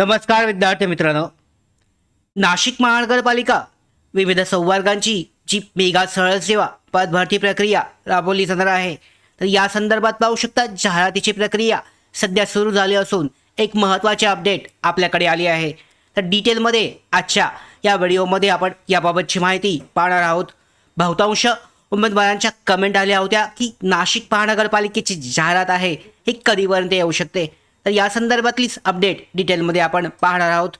नमस्कार विद्यार्थी मित्रांनो. नाशिक महानगरपालिका विविध संवर्गांची जी मेगा सरळ सेवा पदभरती प्रक्रिया राबवली जाणार आहे तर या संदर्भात पाहू शकता जाहिरातीची प्रक्रिया सध्या सुरू झाली असून एक महत्त्वाचे अपडेट आपल्याकडे आली आहे. तर डिटेलमध्ये आजच्या या व्हिडिओमध्ये आपण याबाबतची माहिती पाहणार आहोत. बहुतांश उमेदवारांच्या कमेंट आल्या होत्या की नाशिक महानगरपालिकेची जाहिरात आहे ही कधीपर्यंत येऊ शकते? तर या संदर्भातलीच अपडेट डिटेलमध्ये आपण पाहणार आहोत.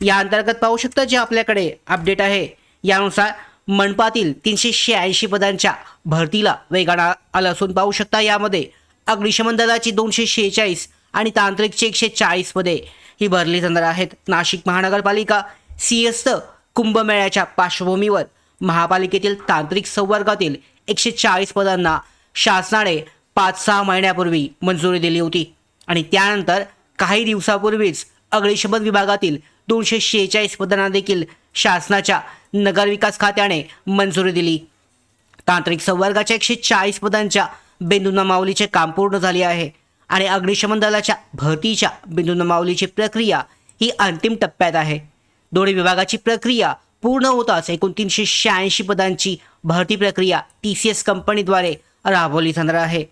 या अंतर्गत पाहू शकता जे आपल्याकडे अपडेट आहे. यानुसार मनपातील तीनशे शहाऐंशी पदांच्या भरतीला वेगानं आलं असून पाहू शकता यामध्ये अग्निशमन दलाची दोनशे शेहेचाळीस आणि तांत्रिकची एकशे चाळीस पदे ही भरली जाणार आहेत. नाशिक महानगरपालिका सिंहस्थ कुंभमेळ्याच्या पार्श्वभूमीवर महापालिकेतील तांत्रिक संवर्गातील एकशे चाळीस पदांना शासनाने पाच सहा महिन्यापूर्वी मंजुरी दिली होती. आणि त्यानंतर काही दिवसापूर्वीच अग्निशमन विभागातील दोनशे शेहेचाळीस पदांना देखील शासनाच्या नगरविकास खात्याने मंजुरी दिली. तांत्रिक संवर्गाच्या एकशे चाळीस पदांच्या बिंदुनमावलीचे काम पूर्ण झाले आहे आणि अग्निशमन दलाच्या भरतीच्या बिंदुनमावलीची प्रक्रिया ही अंतिम टप्प्यात आहे. दोन्ही विभागाची प्रक्रिया पूर्ण होताच एकूण तीनशे शहाऐंशी पदांची भरती प्रक्रिया टी सी एस कंपनीद्वारे राबवली जाणार आहे.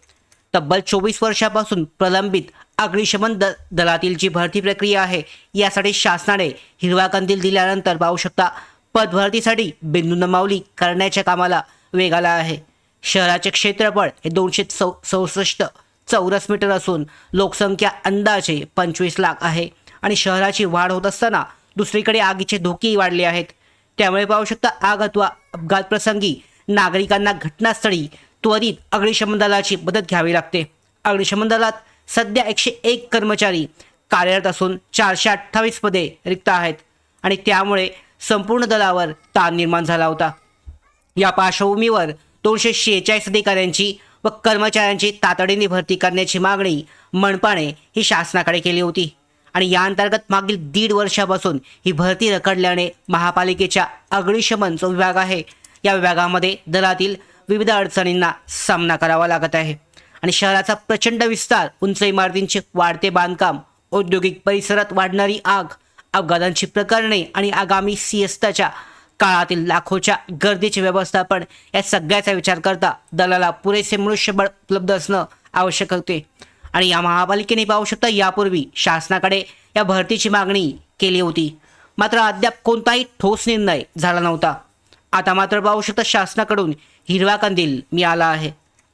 तब्बल चोवीस वर्षापासून प्रलंबित अग्निशमन द दलातील जी भरती प्रक्रिया आहे यासाठी शासनाने हिरवा कंदील दिल्यानंतर पाहू शकता पदभरतीसाठी बिंदू नमावली करण्याच्या कामाला वेग आला आहे. शहराचे क्षेत्रफळ हे दोनशे सौ चौसष्ट चौरस मीटर असून लोकसंख्या अंदाजे पंचवीस लाख आहे आणि शहराची वाढ होत असताना दुसरीकडे आगीचे धोकेही वाढले आहेत. त्यामुळे पाहू शकता आग अथवा अपघात प्रसंगी नागरिकांना घटनास्थळी त्वरित अग्निशमन दलाची मदत घ्यावी लागते. अग्निशमन दलात सध्या एकशे एक कर्मचारी कार्यरत असून चारशे अठ्ठावीस पदे रिक्त आहेत आणि त्यामुळे संपूर्ण दलावर ताण निर्माण झाला होता. या पार्श्वभूमीवर दोनशे शेहेचाळीस अधिकाऱ्यांची व कर्मचाऱ्यांची तातडीने भरती करण्याची मागणी मनपाने ही शासनाकडे केली होती आणि या अंतर्गत मागील दीड वर्षापासून ही भरती रखडल्याने महापालिकेच्या अग्निशमन जो विभाग आहे. या विभागामध्ये दलातील विविध अडचणींना सामना करावा लागत आहे. आणि शहराचा प्रचंड विस्तार उंच इमारतींचे वाढते बांधकाम औद्योगिक परिसरात वाढणारी आग अपघातांची प्रकरणे आणि आगामी सिएस्ताच्या काळातील लाखोच्या गर्दीचे व्यवस्थापन या सगळ्याचा विचार करता दलाला पुरेसे मनुष्यबळ उपलब्ध असणं आवश्यक होते. आणि या महापालिकेने पाहू शकता यापूर्वी शासनाकडे या भरतीची मागणी केली होती. मात्र अद्याप कोणताही ठोस निर्णय झाला नव्हता. आता मात्र पाहू शकता शासनाकडून हिरवा कंदील मिळाला आहे.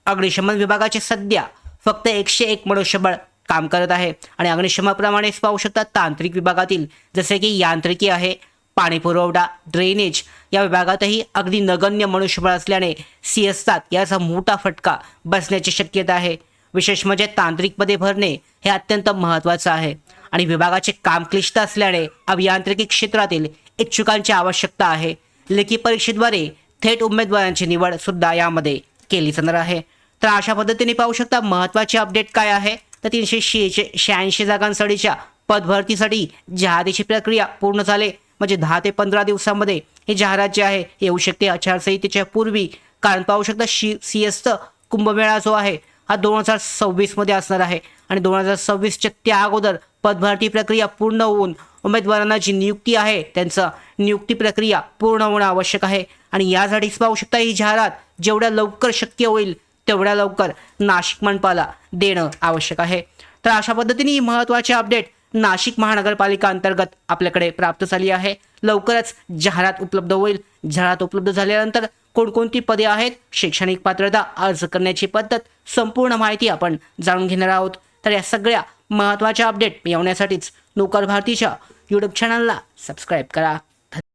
अग्निशमन विभागाचे सध्या फक्त एकशे एक मनुष्यबळ काम करत आहे. आणि अग्निशमनाप्रमाणेच पाहू शकता तांत्रिक विभागातील जसे की यांत्रिकी आहे पाणी पुरवठा ड्रेनेज या विभागातही अगदी नगण्य मनुष्यबळ असल्याने सी एस सात याचा मोठा फटका बसण्याची शक्यता आहे. विशेष म्हणजे तांत्रिक पदे भरणे हे अत्यंत महत्त्वाचं आहे. आणि विभागाचे काम क्लिष्ट असल्याने अभियांत्रिकी क्षेत्रातील इच्छुकांची आवश्यकता आहे. लेखी परीक्षेद्वारे थेट उमेदवारांची निवड सुद्धा यामध्ये केली जाणार आहे. तर अशा पद्धतीने पाहू शकता महत्त्वाचे अपडेट काय आहे? तर तीनशे शे शहाऐंशी जागांसाठीच्या पदभरतीसाठी जाहिरातीची प्रक्रिया पूर्ण झाले. म्हणजे दहा ते पंधरा दिवसामध्ये हे जाहिरात जे आहे येऊ शकते. आचारसंहितेच्या पूर्वी कारण पाहू शकता शी सी एस कुंभमेळा जो आहे हा दोन हजार सव्वीसमध्ये असणार आहे. आणि दोन हजार सव्वीसच्या त्या अगोदर पदभरती प्रक्रिया पूर्ण होऊन उमेदवारांना जी नियुक्ती आहे त्यांचं नियुक्ती प्रक्रिया पूर्ण होणं आवश्यक आहे. आणि यासाठीच पाहू शकता ही जाहिरात जेवढ्या लवकर शक्य होईल तेवढ्या लवकर नाशिक मनपाला देणं आवश्यक आहे. तर अशा पद्धतीने ही महत्त्वाची अपडेट नाशिक महानगरपालिका अंतर्गत आपल्याकडे प्राप्त झाली आहे. लवकरच जाहिरात उपलब्ध होईल. जाहिरात उपलब्ध झाल्यानंतर कोणकोणती पदे आहेत? शैक्षणिक पात्रता अर्ज करण्याची पद्धत संपूर्ण माहिती आपण जाणून घेणार आहोत. तर या सगळ्या महत्त्वाच्या अपडेट मिळवण्यासाठीच नोकर भारतीच्या यूट्यूब चॅनलला सबस्क्राईब करा.